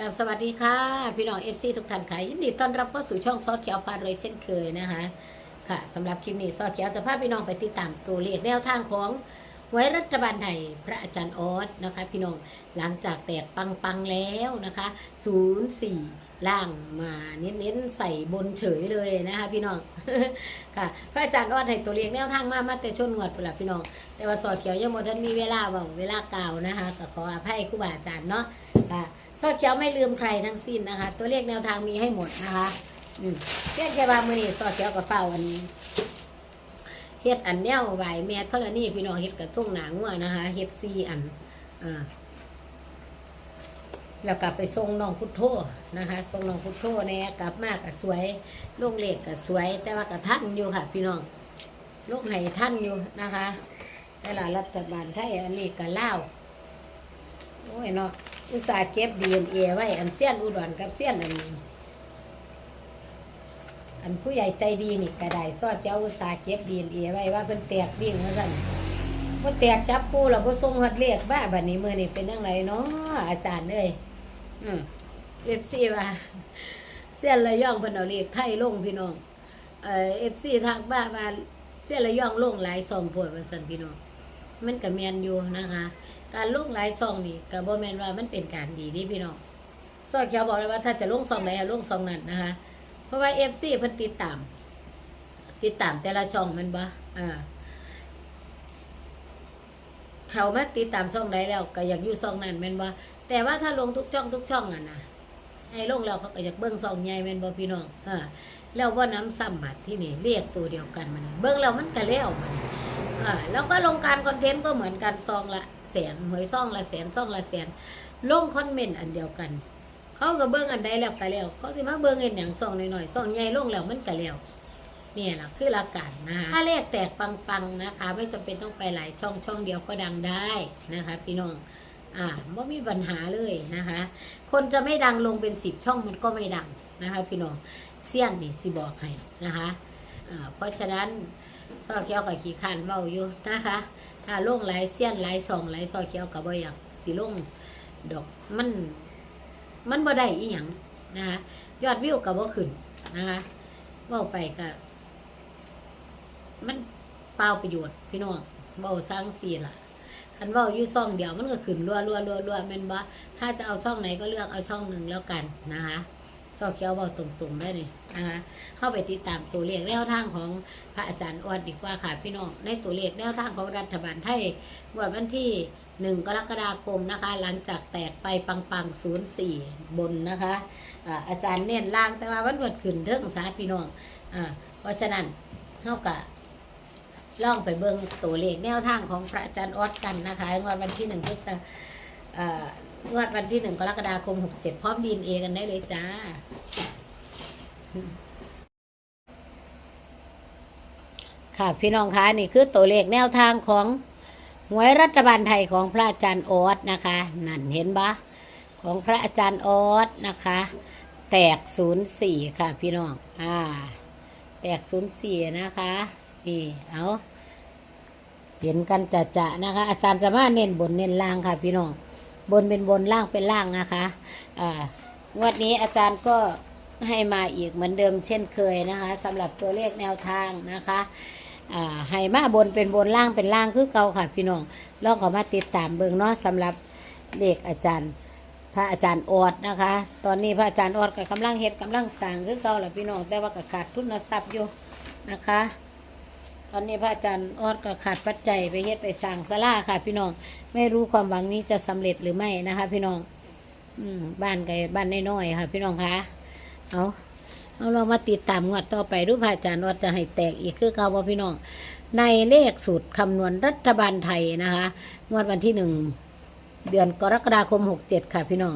กราบสวัสดีค่ะ พี่น้องเอฟซีทุกท่านค่ะยินดีต้อนรับเข้าสู่ช่องซอเขียวพารวยเช่นเคยนะคะ ค่ะสำหรับคลิปนี้ซอเขียวจะพาพี่น้องไปติดตามตัวเลขแนวทางของ ไว้รัฐบาลไทยพระอาจารย์ออสนะคะพี่น้องหลังจากแตกปังๆแล้วนะคะ 04 ล่างมาเน้นๆใส่บนเฉยเลยนะคะพี่น้องค่ะ พระอาจารย์ออสให้ตัวเลขแนวทางมามาแต่ช่วงงวดพุ่นละพี่น้อง แต่ว่าสอดเขียวยังหมดท่านมีเวลาเว่าเวลาเก่านะคะก็ขออภัยครูบาอาจารย์เนาะค่ะซอดเขียวไม่ลืมใครทั้งสิ้นนะคะ ตัวเลขแนวทางมีให้หมดนะคะอืมเพียงแค่ว่ามือนี้ซอดเขียวกับเฝ้าอัน เฮ็ดอันแนวไหวแม่เท่านี้พี่น้องเฮ็ดกับทุ่งหนางัวนะคะเฮ็ดซีอันอ่าแล้วกลับไปส่งน้องพุทโธนะคะส่งน้องพุทโธแน่กลับมากกับสวยลงเลขกับสวย แต่ว่ากับท่านอยู่ค่ะ พี่น้องลงให้ท่านอยู่นะคะใช่ละรัฐบาลไทยอันนี้กับเล่าโอ้ยเนาะอุตส่าห์เก็บดีเอ็นเอไว้อันเสี้ยนอุดรกับเสี้ยนอัน อันผู้ใหญ่ใจดีนี่กระไดซอดเจ้าอุตสาเก็บดีเอ็นเอไว้ว่าเพิ่นแตกดิ่งว่าสั่นพอแตกจับปูแล้วก็ส่งหัดเรียกบ้าบัดนี้มือนี่เป็นยังไงเนาะอาจารย์เอ้ยอืมเอฟซีว่าเสี้ยนระย่องเพิ่นเอาเรียกไทยลงพี่น้องเอ่อฟซีทางบ้านว่าเสี้ยนระย่องลงหลายซองโพดว่าสั่นพี่น้องมันก็แมนอยู่นะคะ การลงหลายช่องนี่ก็บ่แมนว่ามันเป็นการดีนี่พี่น้องซอเขียวบอกเลยว่าถ้าจะลงซองไหนอะลงซองนั้นนะคะ เพราะว่าเอฟซีเพิ่นติดตาม ติดตามแต่ละช่องมันบ่อ่าเขามาติดตามช่องใดแล้ว ก็อยากอยู่ช่องนั้นแม่นบ่แต่ว่าถ้าลงทุกช่องทุกช่องอะนะให้ลงแล้วเขาก็อยากเบิ่งช่องใหญ่แม่นบ่พี่น้องเออแล้วว่าน้ำซ้ำบัดที่นี่เรียกตัวเดียวกันมันเบิ่งแล้วมันก็แล้วมันอ่าแล้วก็ลงการคอนเทนต์ก็เหมือนกันซองละแสนหวยซองละแสนซองละแสนลงคอมเมนต์อันเดียวกัน เขาก็เบิ้งอันใดแล้วก็แล้วเขาสิมาเบิ้งเงินอย่างซองหน่อยๆซองใหญ่ลงแล้วมันก็แล้วเนี่ยแหละคือหลักการนะคะถ้าเลขแตกปังๆนะคะ ไม่จำเป็นต้องไปหลายช่องช่องเดียวก็ดังได้นะคะ พี่น้องอ่าไม่มีปัญหาเลยนะคะ คนจะไม่ดังลงเป็นสิบช่องมันก็ไม่ดังนะคะ พี่น้องเสี่ยนนี่สิบอกให้นะคะเพราะฉะนั้นซอเขียวกับขี้คร้านเว้าอยู่นะคะ ถ้าลงหลายเสี้ยนหลายซองหลายซอเขียวกับบ่อยากสิลงดอกมัน มันบ่ได้อีหยังนะคะยอดวิวกับบ่ขึ้นนะคะว่าไปก็มันเปล่าประโยชน์พี่น้องเว้าสร้างสีล่ะคันว่าอยู่ซ่องเดียวมันก็ขึ้นรัวรัวรัวรัวแม่นบ่ถ้าจะเอาช่องไหนก็เลือกเอาช่องหนึ่งแล้วกันนะคะ ซอเขียวเว้าตรงๆได้เลยนะคะเข้าไปติดตามตัวเลขแนวทางของพระอาจารย์อวดดีกว่าค่ะพี่น้องในตัวเลขแนวทางของรัฐบาลไทยวันวันที่หนึ่งกรกฎาคมนะคะ หลังจากแตกไปปังปังศูนย์สี่บนนะคะอาอาจารย์เน้นล่างแต่ว่าวันเวิดขึ้นเทิงสาพี่น้องอ่าเพราะฉะนั้นเท่ากับล่องไปเบิ่งตัวเลขแนวทางของพระอาจารย์ออดกันนะคะงวดวันที่หนึ่งพฤษภา งวดวันที่หนึ่งกรกฎาคมหกเจ็ดพร้อมดีนเอกันได้เลยจ้า ค่ะพี่น้องคะนี่คือตัวเลขแนวทางของหวยรัฐบาลไทยของพระอาจารย์ออสนะคะ นั่นเห็นปะของพระอาจารย์ออสนะคะ แตกศูนย์สี่ค่ะพี่น้อง อ่า แตกศูนย์สี่นะคะ นี่ เอาเห็นกันจะจะนะคะ อาจารย์จะมาเน้นบนเน้นล่างค่ะพี่น้อง บนเป็นบนล่างเป็นล่างนะคะอ่างวดนี้อาจารย์ก็ให้มาอีกเหมือนเดิมเช่นเคยนะคะสำหรับตัวเลขแนวทางนะคะให้มาบนเป็นบนล่างเป็นล่างคือเก่าค่ะพี่น้องลองขามาติดตามเบิ่งเนาะสำหรับเลขอาจารย์ พระอาจารย์ออดนะคะ ตอนนี้พระอาจารย์ออดก็กำลังเฮ็ดกำลังสร้างคือเก่าแหละพี่น้องแต่ว่าก็ขาดทุนทรัพย์อยู่นะคะ ตอนนี้พระอาจารย์ออดก็ขาดปัจจัยไปเฮ็ดไปสร้างศาลาค่ะ พี่น้องไม่รู้ความหวังนี้จะสำเร็จหรือไม่นะคะ พี่น้อง อืมบ้านไกบ้านน้อยๆค่ะ พี่น้องคะเอาเอาเรามาติดตามงวดต่อไปดูพระอาจารย์ออดจะให้แตกอีกคือเก่าบ่พี่น้อง ในเลขสูตรคำนวณรัฐบาลไทยนะคะงวดวันที่หนึ่งเดือนกรกฎาคมหกเจ็ดค่ะ พี่น้อง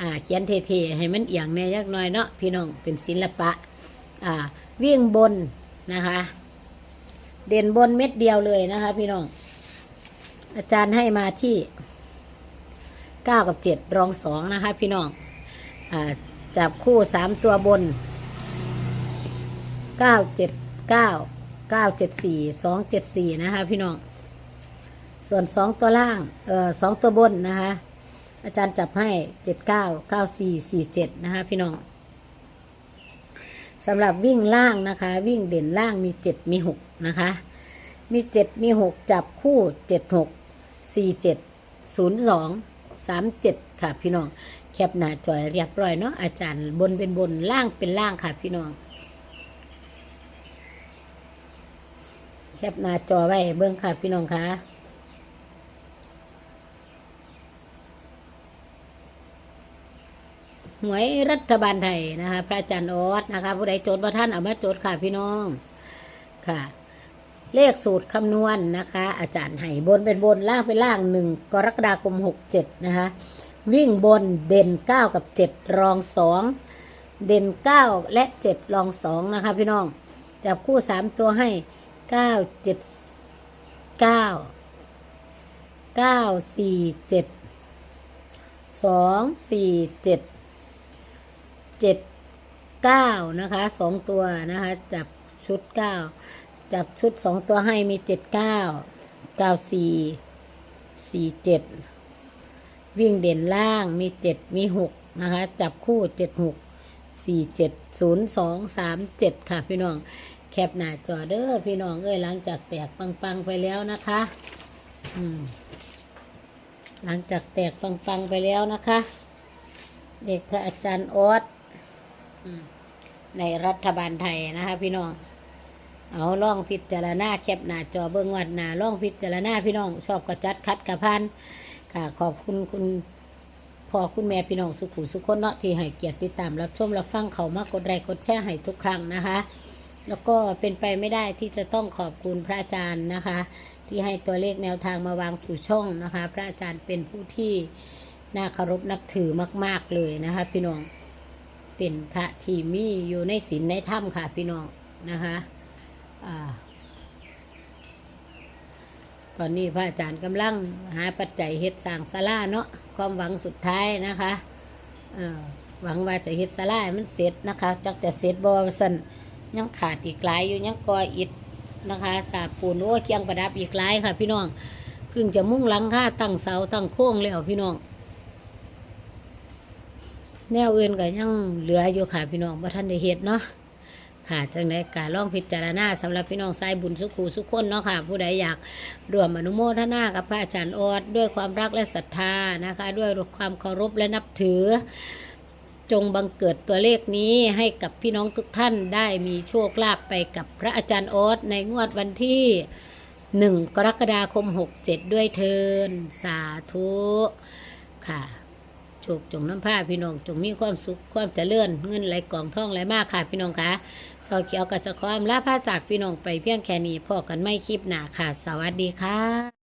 อ่า เขียนเท่ๆให้มันเอียงแน่ยักหน้อยเนาะพี่น้องเป็นศิลปะ อ่า วิ่งบนนะคะ เด่นบนเม็ดเดียวเลยนะคะ พี่น้อง อาจารย์ให้มาที่เก้ากับเจ็ดรองสองนะคะ พี่น้องอจับคู่สามตัวบนเก้าเจ็ดเก้าเก้าเจ็ดสี่สองเจ็ดสี่นะคะ พี่น้อง ส่วนสองตัวล่างเอ่อสองตัวบนนะคะ อาจารย์จับให้เจ็ดเก้าเก้าสี่สี่เจ็ดนะคะ พี่น้อง สำหรับวิ่งล่างนะคะ วิ่งเด่นล่างมีเจ็ดมีหกนะคะ มีเจ็ดมีหกจับคู่เจ็ดหกสี่เจ็ดศูนย์สองสามเจ็ดค่ะพี่น้อง แคปหน้าจอยเรียบร้อยเนาะอาจารย์บนเป็นบนล่างเป็นล่างค่ะพี่น้อง แคปหน้าจอไว้เบิ้องค่ะพี่น้องคะ หวยรัฐบาลไทยนะคะ พระอาจารย์ออสนะคะ ผู้ใดโจทย์ว่าท่านเอามาโจทย์ค่ะพี่น้องค่ะ เลขสูตรคำนวณนะคะ อาจารย์ให้บนเป็นบนล่างเป็นล่างหนึ่งกรกฎาคมหกเจ็ดนะคะ วิ่งบนเด่นเก้ากับเจ็ดรองสองเด่นเก้าและเจ็ดรองสองนะคะ พี่น้องจับคู่สามตัวให้เก้าเจ็ดเก้าเก้าสี่เจ็ดสองสี่เจ็ด เจ็ดเก้านะคะสองตัวนะคะ จับชุดเก้าจับชุดสองตัวให้มีเจ็ดเก้าเก้าสี่สี่เจ็ดวิ่งเด่นล่างมีเจ็ดมีหกนะคะ จับคู่เจ็ดหกสี่เจ็ดศูนย์สองสามเจ็ดค่ะพี่น้องแคปหน้าจอเด้อพี่น้องเอ้ยหลังจากแตกปังๆไปแล้วนะคะ อืมหลังจากแตกปังๆไปแล้วนะคะ เด็กพระอาจารย์ออส ในรัฐบาลไทยนะคะพี่น้อง เอาล่องพิจารณาแคปหน้าจอเบิ้งวัดหน้าล่องพิจารณาพี่น้อง ชอบกระจัดคัดกระพันค่ะ ขอบคุณคุณพ่อคุณแม่พี่น้องสุขุสุขคนเนาะที่ให้เกียรติติดตามรับชมรับฟังเขามากกดไลค์กดแชร์ให้ทุกครั้งนะคะ แล้วก็เป็นไปไม่ได้ที่จะต้องขอบคุณพระอาจารย์นะคะ ที่ให้ตัวเลขแนวทางมาวางสู่ช่องนะคะ พระอาจารย์เป็นผู้ที่น่าเคารพนับถือมาก ๆเลยนะคะ พี่น้อง เป็นพระที่มีอยู่ในศีลในถ้ำค่ะพี่น้องนะคะอ่าตอนนี้พระอาจารย์กำลังหาปัจจัยเฮ็ดสร้างศาลาเนาะความหวังสุดท้ายนะคะหวังว่าจะเฮ็ดศาลามันเสร็จนะคะจักจะเสร็จบ่ว่าซั่นยังขาดอีกหลายอยู่ยังกออิดนะคะสาปูนโอ้เคียงประดับอีกหลายค่ะ พี่น้องเพิ่งจะมุ่งหลังค่าตั้งเสาตั้งโค้งแล้วพี่น้อง แนวอื่นก็ยังเหลืออยู่ค่ะพี่น้องว่ท่านได้เฮ็ดเนาะค่ะจังไดการลองพิจารณาสำหรับพี่น้องสายบุญสุขูสุขคนเนาะค่ะ ผู้ใดอยากร่วมอนุโมทนากับพระอาจารย์ออดด้วยความรักและศรัทธานะคะ ด้วยความเคารพและนับถือ จงบังเกิดตัวเลขนี้ให้กับพี่น้องทุกท่านได้มีโชคลาภไปกับพระอาจารย์โอ๊ตในงวดวันที่1กรกฎาคม 67 ด้วยเทินสาธุค่ะ โชคจงน้ำผ้าพี่น้องจงมีความสุขความเจริญเงินไหลกล่องท่องไหลมากค่ะพี่น้องคะสอเขียวกับจะความลาผ้าจากพี่น้องไปเพียงแค่นี้พอกันไม่คลิปหนาค่ะ สวัสดีค่ะ